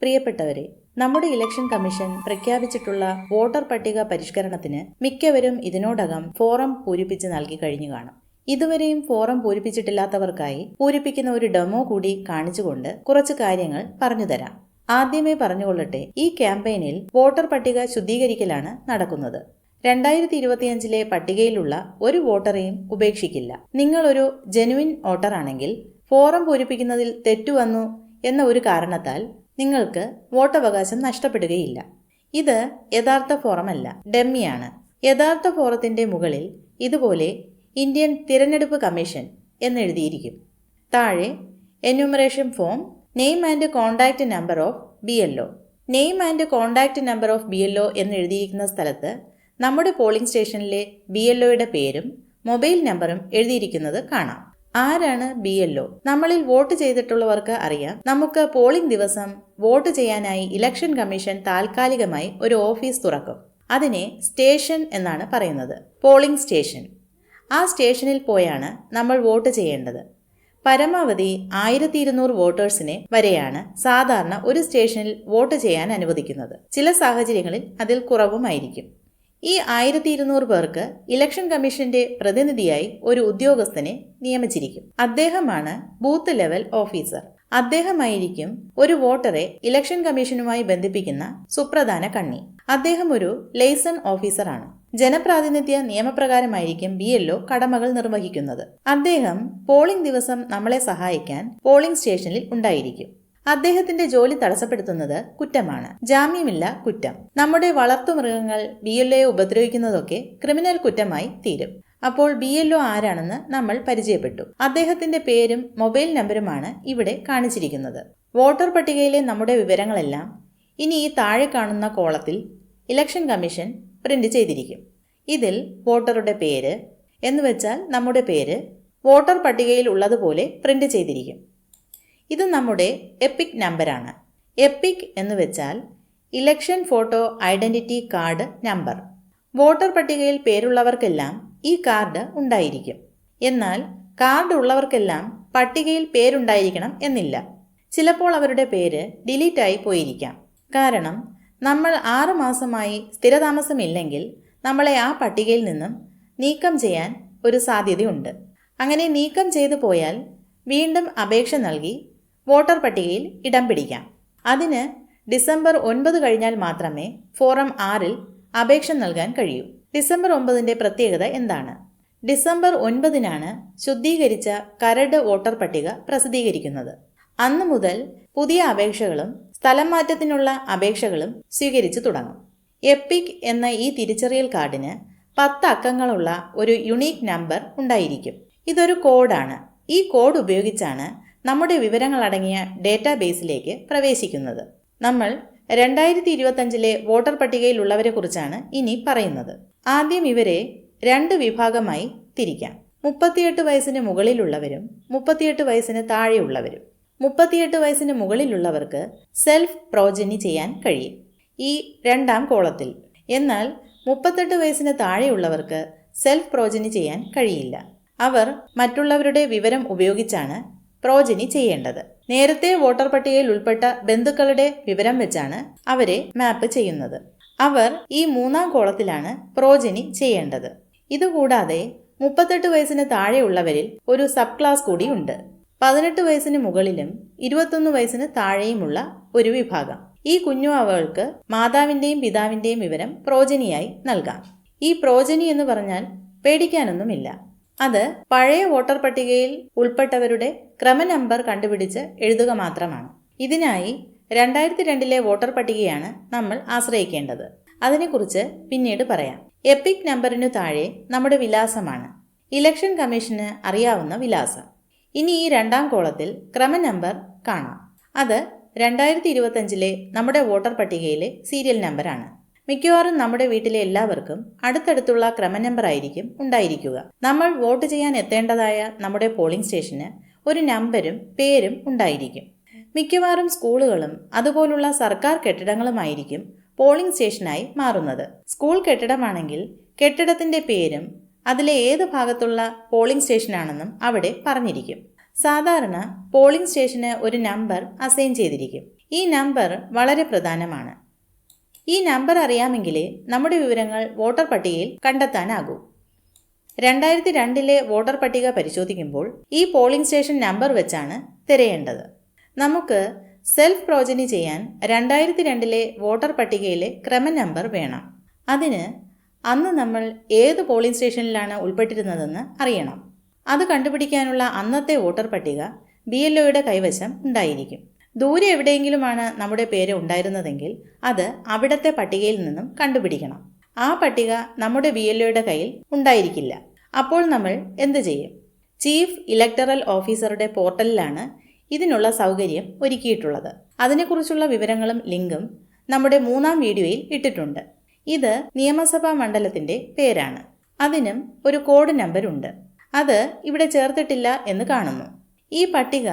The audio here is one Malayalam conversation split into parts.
പ്രിയപ്പെട്ടവരെ നമ്മുടെ ഇലക്ഷൻ കമ്മീഷൻ പ്രഖ്യാപിച്ചിട്ടുള്ള വോട്ടർ പട്ടിക പരിഷ്കരണത്തിന് മിക്കവരും ഇതിനോടകം ഫോറം പൂരിപ്പിച്ച് നൽകി കഴിഞ്ഞു കാണും. ഇതുവരെയും ഫോറം പൂരിപ്പിച്ചിട്ടില്ലാത്തവർക്കായി പൂരിപ്പിക്കുന്ന ഒരു ഡെമോ കൂടി കാണിച്ചുകൊണ്ട് കുറച്ച് കാര്യങ്ങൾ പറഞ്ഞുതരാം ആദ്യമേ പറഞ്ഞുകൊള്ളട്ടെ ഈ ക്യാമ്പയിനിൽ വോട്ടർ പട്ടിക ശുദ്ധീകരിക്കലാണ് നടക്കുന്നത്. രണ്ടായിരത്തി ഇരുപത്തിയഞ്ചിലെ പട്ടികയിലുള്ള ഒരു വോട്ടറെയും ഉപേക്ഷിക്കില്ല. നിങ്ങളൊരു ജെനുവിൻ വോട്ടറാണെങ്കിൽ ഫോറം പൂരിപ്പിക്കുന്നതിൽ തെറ്റുവന്നു എന്ന ഒരു കാരണത്താൽ നിങ്ങൾക്ക് വോട്ടവകാശം നഷ്ടപ്പെടുകയില്ല. ഇത് യഥാർത്ഥ ഫോറമല്ല ഡെമ്മിയാണ്. യഥാർത്ഥ ഫോറത്തിന്റെ മുകളിൽ ഇതുപോലെ ഇന്ത്യൻ തിരഞ്ഞെടുപ്പ് കമ്മീഷൻ എന്നെഴുതിയിരിക്കും. താഴെ enumeration form name and contact number of B L O name and contact number of B L O എന്നെഴുതിയിരിക്കുന്ന സ്ഥലത്ത് നമ്മുടെ പോളിംഗ് സ്റ്റേഷനിലെ ബി എൽ ഒയുടെ പേരും മൊബൈൽ നമ്പറും എഴുതിയിരിക്കുന്നത് കാണാം. ആരാണ് ബി എൽ ഒ? നമ്മളിൽ വോട്ട് ചെയ്തിട്ടുള്ളവർക്ക് അറിയാം. നമുക്ക് പോളിംഗ് ദിവസം വോട്ട് ചെയ്യാനായി ഇലക്ഷൻ കമ്മീഷൻ താൽക്കാലികമായി ഒരു ഓഫീസ് തുറക്കും. അതിനെ സ്റ്റേഷൻ എന്നാണ് പറയുന്നത്. Polling station. ആ സ്റ്റേഷനിൽ പോയാണ് നമ്മൾ വോട്ട് ചെയ്യേണ്ടത്. പരമാവധി ആയിരത്തി ഇരുന്നൂറ് വോട്ടേഴ്സിനെ വരെയാണ് സാധാരണ ഒരു സ്റ്റേഷനിൽ വോട്ട് ചെയ്യാൻ അനുവദിക്കുന്നത്. ചില സാഹചര്യങ്ങളിൽ അതിൽ കുറവുമായിരിക്കും. ഈ ആയിരത്തി ഇരുന്നൂറ് പേർക്ക് ഇലക്ഷൻ കമ്മീഷന്റെ പ്രതിനിധിയായി ഒരു ഉദ്യോഗസ്ഥനെ നിയമിച്ചിരിക്കും. അദ്ദേഹമാണ് ബൂത്ത് ലെവൽ ഓഫീസർ അദ്ദേഹമായിരിക്കും ഒരു വോട്ടറെ ഇലക്ഷൻ കമ്മീഷനുമായി ബന്ധിപ്പിക്കുന്ന സുപ്രധാന കണ്ണി. അദ്ദേഹം ഒരു ലൈസൺ ഓഫീസറാണ് ജനപ്രാതിനിധ്യ നിയമപ്രകാരമായിരിക്കും ബി എൽഒ കടമകൾ നിർവഹിക്കുന്നത്. അദ്ദേഹം പോളിംഗ് ദിവസം നമ്മളെ സഹായിക്കാൻ പോളിംഗ് സ്റ്റേഷനിൽ ഉണ്ടായിരിക്കും. അദ്ദേഹത്തിന്റെ ജോലി തടസ്സപ്പെടുത്തുന്നത് കുറ്റമാണ്. ജാമ്യമില്ല കുറ്റം. നമ്മുടെ വളർത്തുമൃഗങ്ങൾ ബി എൽ എ ഉപദ്രവിക്കുന്നതൊക്കെ ക്രിമിനൽ കുറ്റമായി തീരും. അപ്പോൾ ബി എൽ ഒ ആരാണെന്ന് നമ്മൾ പരിചയപ്പെട്ടു. അദ്ദേഹത്തിന്റെ പേരും മൊബൈൽ നമ്പറുമാണ് ഇവിടെ കാണിച്ചിരിക്കുന്നത്. വോട്ടർ പട്ടികയിലെ നമ്മുടെ വിവരങ്ങളെല്ലാം ഇനി ഈ താഴെ കാണുന്ന കോളത്തിൽ ഇലക്ഷൻ കമ്മീഷൻ പ്രിന്റ് ചെയ്തിരിക്കും. ഇതിൽ വോട്ടറുടെ പേര് എന്നുവെച്ചാൽ നമ്മുടെ പേര് വോട്ടർ പട്ടികയിൽ ഉള്ളതുപോലെ പ്രിന്റ് ചെയ്തിരിക്കും. ഇത് നമ്മുടെ എപ്പിക് നമ്പറാണ് എപ്പിക് എന്ന് വെച്ചാൽ election photo identity card number voter പട്ടികയിൽ പേരുള്ളവർക്കെല്ലാം ഈ കാർഡ് ഉണ്ടായിരിക്കും. എന്നാൽ കാർഡ് ഉള്ളവർക്കെല്ലാം പട്ടികയിൽ പേരുണ്ടായിരിക്കണം എന്നില്ല. ചിലപ്പോൾ അവരുടെ പേര് ഡിലീറ്റായി പോയിരിക്കാം. കാരണം നമ്മൾ ആറ് മാസമായി സ്ഥിരതാമസമില്ലെങ്കിൽ നമ്മളെ ആ പട്ടികയിൽ നിന്നും നീക്കം ചെയ്യാൻ ഒരു സാധ്യതയുണ്ട്. അങ്ങനെ നീക്കം ചെയ്തു പോയാൽ വീണ്ടും അപേക്ഷ നൽകി വോട്ടർ പട്ടികയിൽ ഇടം പിടിക്കാം. അതിന് ഡിസംബർ ഒൻപത് കഴിഞ്ഞാൽ മാത്രമേ ഫോറം ആറിൽ അപേക്ഷ നൽകാൻ കഴിയൂ. ഡിസംബർ ഒമ്പതിന്റെ പ്രത്യേകത എന്താണ്? ഡിസംബർ ഒൻപതിനാണ് ശുദ്ധീകരിച്ച കരട് വോട്ടർ പട്ടിക പ്രസിദ്ധീകരിക്കുന്നത്. അന്നു മുതൽ പുതിയ അപേക്ഷകളും സ്ഥലം മാറ്റത്തിനുള്ള അപേക്ഷകളും സ്വീകരിച്ചു തുടങ്ങും. എപ്പിക് എന്ന ഈ തിരിച്ചറിയൽ കാർഡിന് പത്ത് അക്കങ്ങളുള്ള ഒരു യുണീക്ക് നമ്പർ ഉണ്ടായിരിക്കും. ഇതൊരു കോഡാണ്. ഈ കോഡ് ഉപയോഗിച്ചാണ് നമ്മുടെ വിവരങ്ങൾ അടങ്ങിയ ഡേറ്റാബേസിലേക്ക് പ്രവേശിക്കുന്നത്. നമ്മൾ രണ്ടായിരത്തി ഇരുപത്തഞ്ചിലെ വോട്ടർ പട്ടികയിലുള്ളവരെ കുറിച്ചാണ് ഇനി പറയുന്നത്. ആദ്യം ഇവരെ രണ്ട് വിഭാഗമായി തിരിക്കാം. മുപ്പത്തിയെട്ട് വയസ്സിന് മുകളിലുള്ളവരും മുപ്പത്തിയെട്ട് വയസ്സിന് താഴെയുള്ളവരും. മുപ്പത്തിയെട്ട് വയസ്സിന് മുകളിലുള്ളവർക്ക് സെൽഫ് പ്രോജനി ചെയ്യാൻ കഴിയും. ഈ രണ്ടാം കോളത്തിൽ. എന്നാൽ മുപ്പത്തെട്ട് വയസ്സിന് താഴെയുള്ളവർക്ക് സെൽഫ് പ്രോജനി ചെയ്യാൻ കഴിയില്ല. അവർ മറ്റുള്ളവരുടെ വിവരം ഉപയോഗിച്ചാണ് പ്രോജനി ചെയ്യേണ്ടത്. നേരത്തെ വോട്ടർ പട്ടികയിൽ ഉൾപ്പെട്ട ബന്ധുക്കളുടെ വിവരം വെച്ചാണ് അവരെ മാപ്പ് ചെയ്യുന്നത്. അവർ ഈ മൂന്നാം കോളത്തിലാണ് പ്രോജനി ചെയ്യേണ്ടത്. ഇതുകൂടാതെ മുപ്പത്തെട്ട് വയസ്സിന് താഴെയുള്ളവരിൽ ഒരു സബ് ക്ലാസ് കൂടി ഉണ്ട്. പതിനെട്ട് വയസ്സിന് മുകളിലും ഇരുപത്തൊന്ന് വയസ്സിന് താഴെയുമുള്ള ഒരു വിഭാഗം. ഈ കുഞ്ഞു അവൾക്ക് മാതാവിന്റെയും പിതാവിന്റെയും വിവരം പ്രോജനിയായി നൽകാം. ഈ പ്രോജനി എന്ന് പറഞ്ഞാൽ പേടിക്കാനൊന്നുമില്ല. അത് പഴയ വോട്ടർ പട്ടികയിൽ ഉൾപ്പെട്ടവരുടെ ക്രമനമ്പർ കണ്ടുപിടിച്ച് എഴുതുക മാത്രമാണ്. ഇതിനായി രണ്ടായിരത്തി രണ്ടിലെ വോട്ടർ പട്ടികയാണ് നമ്മൾ ആശ്രയിക്കേണ്ടത്. അതിനെക്കുറിച്ച് പിന്നീട് പറയാം. എപ്പിക് നമ്പറിനു താഴെ നമ്മുടെ വിലാസമാണ്. ഇലക്ഷൻ കമ്മീഷന് അറിയാവുന്ന വിലാസം. ഇനി ഈ രണ്ടാം കോളത്തിൽ ക്രമനമ്പർ കാണാം. അത് രണ്ടായിരത്തി ഇരുപത്തഞ്ചിലെ നമ്മുടെ വോട്ടർ പട്ടികയിലെ സീരിയൽ നമ്പറാണ്. മിക്കവാറും നമ്മുടെ വീട്ടിലെ എല്ലാവർക്കും അടുത്തടുത്തുള്ള ക്രമനമ്പർ ആയിരിക്കും ഉണ്ടായിരിക്കുക. നമ്മൾ വോട്ട് ചെയ്യാൻ എത്തേണ്ടതായ നമ്മുടെ പോളിംഗ് സ്റ്റേഷന് ഒരു നമ്പരും പേരും ഉണ്ടായിരിക്കും. മിക്കവാറും സ്കൂളുകളും അതുപോലുള്ള സർക്കാർ കെട്ടിടങ്ങളുമായിരിക്കും പോളിംഗ് സ്റ്റേഷനായി മാറുന്നത്. സ്കൂൾ കെട്ടിടമാണെങ്കിൽ കെട്ടിടത്തിന്റെ പേരും അതിലെ ഏത് ഭാഗത്തുള്ള പോളിംഗ് സ്റ്റേഷനാണെന്നും അവിടെ പറഞ്ഞിരിക്കും. സാധാരണ പോളിംഗ് സ്റ്റേഷന് ഒരു നമ്പർ അസൈൻ ചെയ്തിരിക്കും. ഈ നമ്പർ വളരെ പ്രധാനമാണ്. ഈ നമ്പർ അറിയാമെങ്കിൽ നമ്മുടെ വിവരങ്ങൾ വോട്ടർ പട്ടികയിൽ കണ്ടെത്താനാകൂ. രണ്ടായിരത്തി രണ്ടിലെ വോട്ടർ പട്ടിക പരിശോധിക്കുമ്പോൾ ഈ പോളിംഗ് സ്റ്റേഷൻ നമ്പർ വെച്ചാണ് തിരയേണ്ടത്. നമുക്ക് സെൽഫ് പ്രോജനി ചെയ്യാൻ രണ്ടായിരത്തി രണ്ടിലെ വോട്ടർ പട്ടികയിലെ ക്രമ നമ്പർ വേണം. അതിന് അന്ന് നമ്മൾ ഏത് പോളിംഗ് സ്റ്റേഷനിലാണ് ഉൾപ്പെട്ടിരുന്നതെന്ന് അറിയണം. അത് കണ്ടുപിടിക്കാനുള്ള അന്നത്തെ വോട്ടർ പട്ടിക ബി എൽ കൈവശം ഉണ്ടായിരിക്കും. ദൂരെ എവിടെയെങ്കിലുമാണ് നമ്മുടെ പേര് ഉണ്ടായിരുന്നതെങ്കിൽ അത് അവിടത്തെ പട്ടികയിൽ നിന്നും കണ്ടുപിടിക്കണം. ആ പട്ടിക നമ്മുടെ ബി എൽ ഒയുടെ കയ്യിൽ ഉണ്ടായിരിക്കില്ല. അപ്പോൾ നമ്മൾ എന്ത് ചെയ്യും? ചീഫ് ഇലക്ടറൽ ഓഫീസറുടെ പോർട്ടലിലാണ് ഇതിനുള്ള സൗകര്യം ഒരുക്കിയിട്ടുള്ളത്. അതിനെക്കുറിച്ചുള്ള വിവരങ്ങളും ലിങ്കും നമ്മുടെ മൂന്നാം വീഡിയോയിൽ ഇട്ടിട്ടുണ്ട്. ഇത് നിയമസഭാ മണ്ഡലത്തിന്റെ പേരാണ്. അതിനും ഒരു കോഡ് നമ്പർ ഉണ്ട് അത് ഇവിടെ ചേർത്തിട്ടില്ല എന്ന് കാണുന്നു. ഈ പട്ടിക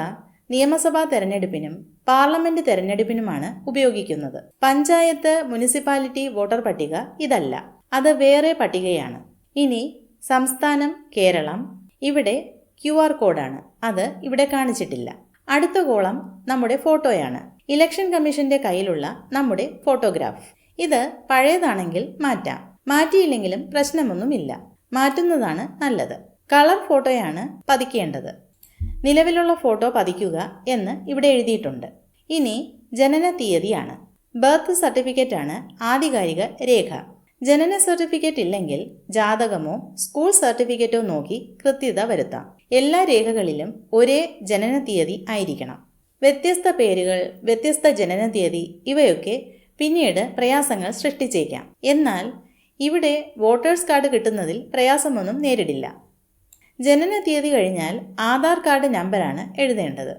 നിയമസഭാ തെരഞ്ഞെടുപ്പിനും പാർലമെന്റ് തെരഞ്ഞെടുപ്പിനുമാണ് ഉപയോഗിക്കുന്നത്. പഞ്ചായത്ത് മുനിസിപ്പാലിറ്റി വോട്ടർ പട്ടിക ഇതല്ല. അത് വേറെ പട്ടികയാണ്. ഇനി സംസ്ഥാനം കേരളം. ഇവിടെ ക്യു ആർ കോഡാണ്. അത് ഇവിടെ കാണിച്ചിട്ടില്ല. അടുത്ത കോളം നമ്മുടെ ഫോട്ടോയാണ്. ഇലക്ഷൻ കമ്മീഷന്റെ കയ്യിലുള്ള നമ്മുടെ ഫോട്ടോഗ്രാഫ്. ഇത് പഴയതാണെങ്കിൽ മാറ്റാം. മാറ്റിയില്ലെങ്കിലും പ്രശ്നമൊന്നുമില്ല. മാറ്റുന്നതാണ് നല്ലത്. കളർ ഫോട്ടോയാണ് പതിക്കേണ്ടത്. നിലവിലുള്ള ഫോട്ടോ പതിക്കുക എന്ന് ഇവിടെ എഴുതിയിട്ടുണ്ട്. ഇനി ജനന തീയതിയാണ്. ബർത്ത് സർട്ടിഫിക്കറ്റ് ആണ് ആധികാരിക രേഖ. ജനന സർട്ടിഫിക്കറ്റ് ഇല്ലെങ്കിൽ ജാതകമോ സ്കൂൾ സർട്ടിഫിക്കറ്റോ നോക്കി കൃത്യത വരുത്താം. എല്ലാ രേഖകളിലും ഒരേ ജനന തീയതി ആയിരിക്കണം. വ്യത്യസ്ത പേരുകൾ വ്യത്യസ്ത ജനന തീയതി ഇവയൊക്കെ പിന്നീട് പ്രയാസങ്ങൾ സൃഷ്ടിച്ചേക്കാം. എന്നാൽ ഇവിടെ വോട്ടേഴ്സ് കാർഡ് കിട്ടുന്നതിൽ പ്രയാസമൊന്നും നേരിടില്ല. ജനന തീയതി കഴിഞ്ഞാൽ ആധാർ കാർഡ് നമ്പറാണ് എഴുതേണ്ടത്.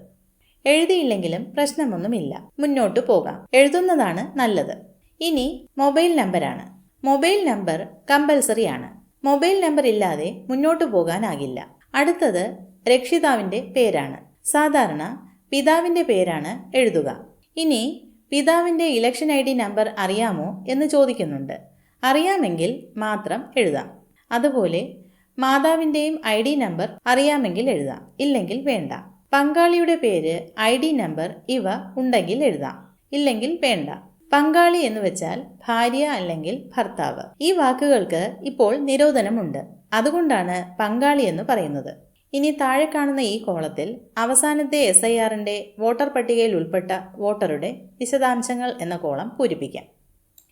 എഴുതിയില്ലെങ്കിലും പ്രശ്നമൊന്നുമില്ല. മുന്നോട്ട് പോകാം. എഴുതുന്നതാണ് നല്ലത്. ഇനി മൊബൈൽ നമ്പറാണ്. മൊബൈൽ നമ്പർ കമ്പൽസറി ആണ്. മൊബൈൽ നമ്പർ ഇല്ലാതെ മുന്നോട്ട് പോകാനാകില്ല. അടുത്തത് രക്ഷിതാവിന്റെ പേരാണ്. സാധാരണ പിതാവിന്റെ പേരാണ് എഴുതുക. ഇനി പിതാവിന്റെ ഇലക്ഷൻ ഐ ഡി നമ്പർ അറിയാമോ എന്ന് ചോദിക്കുന്നുണ്ട്. അറിയാമെങ്കിൽ മാത്രം എഴുതാം. അതുപോലെ മാതാവിന്റെയും ഐ ഡി നമ്പർ അറിയാമെങ്കിൽ എഴുതാം. ഇല്ലെങ്കിൽ വേണ്ട. പങ്കാളിയുടെ പേര് ഐ ഡി നമ്പർ ഇവ ഉണ്ടെങ്കിൽ എഴുതാം. ഇല്ലെങ്കിൽ വേണ്ട. പങ്കാളി എന്ന് വെച്ചാൽ ഭാര്യ അല്ലെങ്കിൽ ഭർത്താവ്. ഈ വാക്കുകൾക്ക് ഇപ്പോൾ നിരോധനമുണ്ട്. അതുകൊണ്ടാണ് പങ്കാളി എന്ന് പറയുന്നത്. ഇനി താഴെ കാണുന്ന ഈ കോളത്തിൽ അവസാനത്തെ എസ് ഐ ആറിന്റെ വോട്ടർ പട്ടികയിൽ ഉൾപ്പെട്ട വോട്ടറുടെ വിശദാംശങ്ങൾ എന്ന കോളം പൂരിപ്പിക്കാം.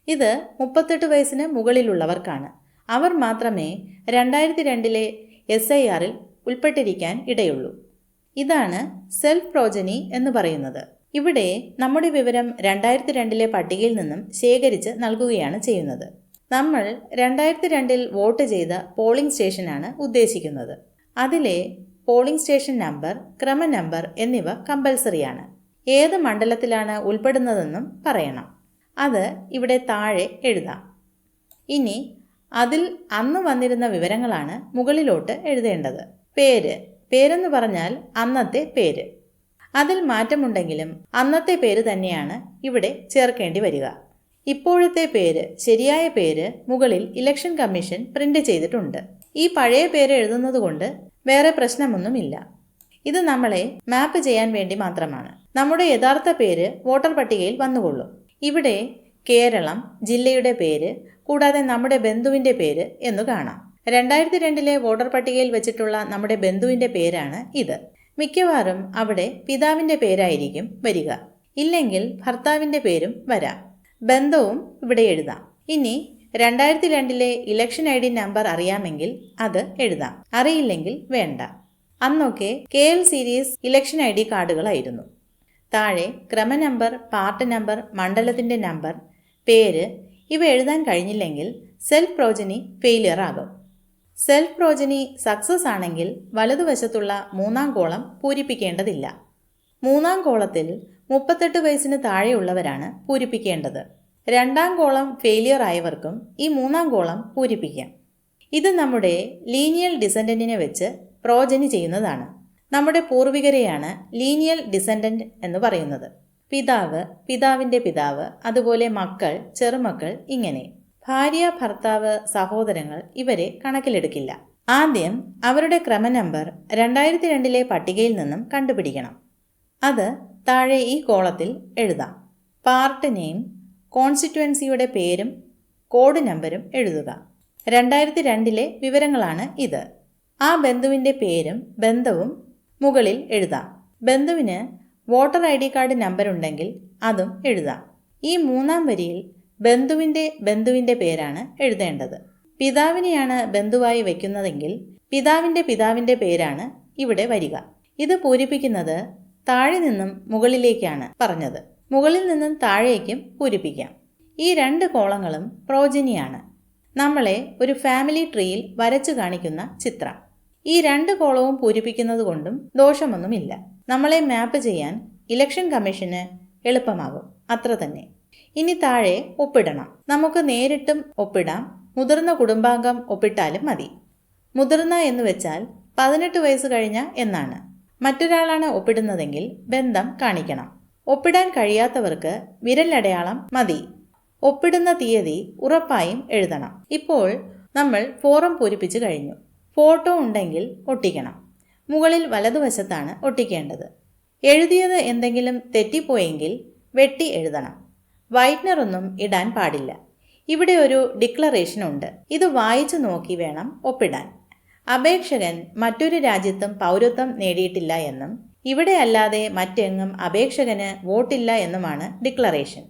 ഇത് മുപ്പത്തെട്ട് വയസ്സിന് മുകളിലുള്ളവർക്കാണ്. അവർ മാത്രമേ രണ്ടായിരത്തി രണ്ടിലെ എസ് ഐ ആറിൽ ഉൾപ്പെട്ടിരിക്കാൻ ഇടയുള്ളൂ. ഇതാണ് സെൽഫ് പ്രോജനി എന്ന് പറയുന്നത്. ഇവിടെ നമ്മുടെ വിവരം രണ്ടായിരത്തി രണ്ടിലെ പട്ടികയിൽ നിന്നും ശേഖരിച്ച് നൽകുകയാണ് ചെയ്യുന്നത്. നമ്മൾ രണ്ടായിരത്തി രണ്ടിൽ വോട്ട് ചെയ്ത പോളിംഗ് സ്റ്റേഷനാണ് ഉദ്ദേശിക്കുന്നത്. അതിലെ പോളിംഗ് സ്റ്റേഷൻ നമ്പർ ക്രമ നമ്പർ എന്നിവ കമ്പൽസറിയാണ്. ഏത് മണ്ഡലത്തിലാണ് ഉൾപ്പെടുന്നതെന്നും പറയണം. അത് ഇവിടെ താഴെ എഴുതാം. ഇനി അതിൽ അന്ന് വന്നിരുന്ന വിവരങ്ങളാണ് മുകളിലോട്ട് എഴുതേണ്ടത്. പേര്. പേരെന്ന് പറഞ്ഞാൽ അന്നത്തെ പേര്. അതിൽ മാറ്റമുണ്ടെങ്കിലും അന്നത്തെ പേര് തന്നെയാണ് ഇവിടെ ചേർക്കേണ്ടി വരിക. ഇപ്പോഴത്തെ പേര് ശരിയായ പേര് മുകളിൽ ഇലക്ഷൻ കമ്മീഷൻ പ്രിന്റ് ചെയ്തിട്ടുണ്ട്. ഈ പഴയ പേര് എഴുതുന്നത് കൊണ്ട് വേറെ പ്രശ്നമൊന്നുമില്ല. ഇത് നമ്മളെ മാപ്പ് ചെയ്യാൻ വേണ്ടി മാത്രമാണ്. നമ്മുടെ യഥാർത്ഥ പേര് വോട്ടർ പട്ടികയിൽ വന്നുകൊള്ളും. ഇവിടെ കേരളം ജില്ലയുടെ പേര് കൂടാതെ നമ്മുടെ ബന്ധുവിന്റെ പേര് എന്നു കാണാം. രണ്ടായിരത്തി രണ്ടിലെ വോട്ടർ പട്ടികയിൽ വെച്ചിട്ടുള്ള നമ്മുടെ ബന്ധുവിന്റെ പേരാണ് ഇത്. മിക്കവാറും അവിടെ പിതാവിന്റെ പേരായിരിക്കും വരിക. ഇല്ലെങ്കിൽ ഭർത്താവിന്റെ പേരും വരാം. ബന്ധവും ഇവിടെ എഴുതാം. ഇനി രണ്ടായിരത്തി രണ്ടിലെ ഇലക്ഷൻ ഐ ഡി നമ്പർ അറിയാമെങ്കിൽ അത് എഴുതാം. അറിയില്ലെങ്കിൽ വേണ്ട. അന്നൊക്കെ K L series election I D കാർഡുകളായിരുന്നു. താഴെ ക്രമ നമ്പർ പാർട്ട് നമ്പർ മണ്ഡലത്തിന്റെ നമ്പർ പേര് ഇവ എഴുതാൻ കഴിഞ്ഞില്ലെങ്കിൽ സെൽഫ് പ്രോജനി ഫെയിലിയർ ആകും. സെൽഫ് പ്രോജനി സക്സസ് ആണെങ്കിൽ വലതുവശത്തുള്ള മൂന്നാം കോളം പൂരിപ്പിക്കേണ്ടതില്ല. മൂന്നാം കോളത്തിൽ മുപ്പത്തെട്ട് വയസ്സിന് താഴെയുള്ളവരാണ് പൂരിപ്പിക്കേണ്ടത്. രണ്ടാം കോളം ഫെയിലിയർ ആയവർക്കും ഈ മൂന്നാം കോളം പൂരിപ്പിക്കാം. ഇത് നമ്മുടെ ലീനിയൽ ഡിസെൻഡന്റിനെ വെച്ച് പ്രോജനി ചെയ്യുന്നതാണ്. നമ്മുടെ പൂർവികരെയാണ് ലീനിയൽ ഡിസെൻഡന്റ് എന്ന് പറയുന്നത്. പിതാവ് പിതാവിന്റെ പിതാവ് അതുപോലെ മക്കൾ ചെറുമക്കൾ ഇങ്ങനെ. ഭാര്യ ഭർത്താവ് സഹോദരങ്ങൾ ഇവരെ കണക്കിലെടുക്കില്ല. ആദ്യം അവരുടെ ക്രമ നമ്പർ രണ്ടായിരത്തി രണ്ടിലെ പട്ടികയിൽ നിന്നും കണ്ടുപിടിക്കണം. അത് താഴെ ഈ കോളത്തിൽ എഴുതാം. പാർട്ട് നെയിം കോൺസ്റ്റിറ്റുവൻസിയുടെ പേരും കോഡ് നമ്പരും എഴുതുക. രണ്ടായിരത്തി രണ്ടിലെ വിവരങ്ങളാണ് ഇത്. ആ ബന്ധുവിന്റെ പേരും ബന്ധവും മുകളിൽ എഴുതാം. ബന്ധുവിന് voter I D card number ഉണ്ടെങ്കിൽ അതും എഴുതാം. ഈ മൂന്നാം വരിയിൽ ബന്ധുവിന്റെ ബന്ധുവിന്റെ പേരാണ് എഴുതേണ്ടത്. പിതാവിനെയാണ് ബന്ധുവായി വയ്ക്കുന്നതെങ്കിൽ പിതാവിന്റെ പിതാവിന്റെ പേരാണ് ഇവിടെ വരിക. ഇത് പൂരിപ്പിക്കുന്നത് താഴെ നിന്നും മുകളിലേക്കാണ് പറഞ്ഞത്. മുകളിൽ നിന്നും താഴേക്കും പൂരിപ്പിക്കാം. ഈ രണ്ട് കോളങ്ങളും പ്രോജനിയാണ് നമ്മളെ ഒരു ഫാമിലി ട്രീയിൽ വരച്ചു കാണിക്കുന്ന ചിത്രം. ഈ രണ്ട് കോളവും പൂരിപ്പിക്കുന്നത് കൊണ്ടും ദോഷമൊന്നുമില്ല. നമ്മളെ മാപ്പ് ചെയ്യാൻ ഇലക്ഷൻ കമ്മീഷന് എളുപ്പമാകും. അത്ര തന്നെ. ഇനി താഴെ ഒപ്പിടണം. നമുക്ക് നേരിട്ടും ഒപ്പിടാം. മുതിർന്ന കുടുംബാംഗം ഒപ്പിട്ടാലും മതി. മുതിർന്ന എന്ന് വെച്ചാൽ പതിനെട്ട് വയസ്സ് കഴിഞ്ഞ എന്നാണ്. മറ്റൊരാളാണ് ഒപ്പിടുന്നതെങ്കിൽ ബന്ധം കാണിക്കണം. ഒപ്പിടാൻ കഴിയാത്തവർക്ക് വിരലടയാളം മതി. ഒപ്പിടുന്ന തീയതി ഉറപ്പായും എഴുതണം. ഇപ്പോൾ നമ്മൾ ഫോറം പൂരിപ്പിച്ചു കഴിഞ്ഞു. ഫോട്ടോ ഉണ്ടെങ്കിൽ ഒട്ടിക്കണം. മുകളിൽ വലതുവശത്താണ് ഒട്ടിക്കേണ്ടത്. എഴുതിയത് എന്തെങ്കിലും തെറ്റിപ്പോയെങ്കിൽ വെട്ടി എഴുതണം. വൈറ്റ്നറൊന്നും ഇടാൻ പാടില്ല. ഇവിടെ ഒരു ഡിക്ലറേഷൻ ഉണ്ട്. ഇത് വായിച്ചു നോക്കി വേണം ഒപ്പിടാൻ. അപേക്ഷകൻ മറ്റൊരു രാജ്യത്തും പൗരത്വം നേടിയിട്ടില്ല എന്നും ഇവിടെ അല്ലാതെ മറ്റെങ്ങും അപേക്ഷകന് വോട്ടില്ല എന്നുമാണ് ഡിക്ലറേഷൻ.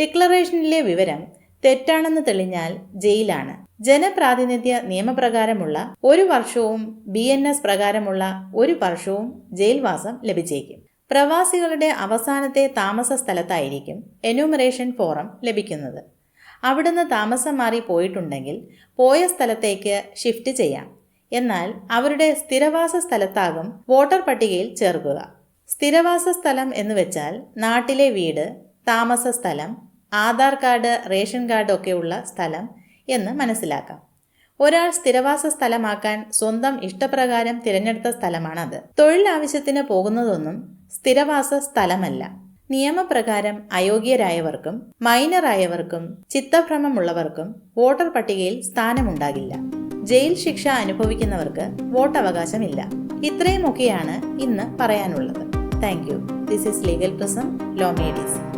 ഡിക്ലറേഷനിലെ വിവരം തെറ്റാണെന്ന് തെളിഞ്ഞാൽ ജയിലാണ്. ജനപ്രാതിനിധ്യ നിയമപ്രകാരമുള്ള ഒരു വർഷവും ബി എൻ എസ് പ്രകാരമുള്ള ഒരു വർഷവും ജയിൽവാസം ലഭിച്ചേക്കും. പ്രവാസികളുടെ അവസാനത്തെ താമസ സ്ഥലത്തായിരിക്കും എന്യൂമറേഷൻ ഫോറം ലഭിക്കുന്നത്. അവിടുന്ന് താമസം മാറി പോയിട്ടുണ്ടെങ്കിൽ പോയ സ്ഥലത്തേക്ക് ഷിഫ്റ്റ് ചെയ്യാം. എന്നാൽ അവരുടെ സ്ഥിരവാസ സ്ഥലത്താകും വോട്ടർ പട്ടികയിൽ ചേർക്കുക. സ്ഥിരവാസ സ്ഥലം എന്ന് വെച്ചാൽ നാട്ടിലെ വീട് താമസ സ്ഥലം ആധാർ കാർഡ് റേഷൻ കാർഡ് ഒക്കെയുള്ള സ്ഥലം എന്ന് മനസ്സിലാക്കാം. ഒരാൾ സ്ഥിരവാസ സ്ഥലമാക്കാൻ സ്വന്തം ഇഷ്ടപ്രകാരം തിരഞ്ഞെടുത്ത സ്ഥലമാണത്. തൊഴിൽ ആവശ്യത്തിന് പോകുന്നതൊന്നും സ്ഥിരവാസ സ്ഥലമല്ല. നിയമപ്രകാരം അയോഗ്യരായവർക്കും മൈനറായവർക്കും ചിത്തഭ്രമമുള്ളവർക്കും വോട്ടർ പട്ടികയിൽ സ്ഥാനമുണ്ടാകില്ല. ജയിൽ ശിക്ഷ അനുഭവിക്കുന്നവർക്ക് വോട്ടവകാശമില്ല. ഇത്രയുമൊക്കെയാണ് ഇന്ന് പറയാനുള്ളത്. Thank you. This is legal prism law made easy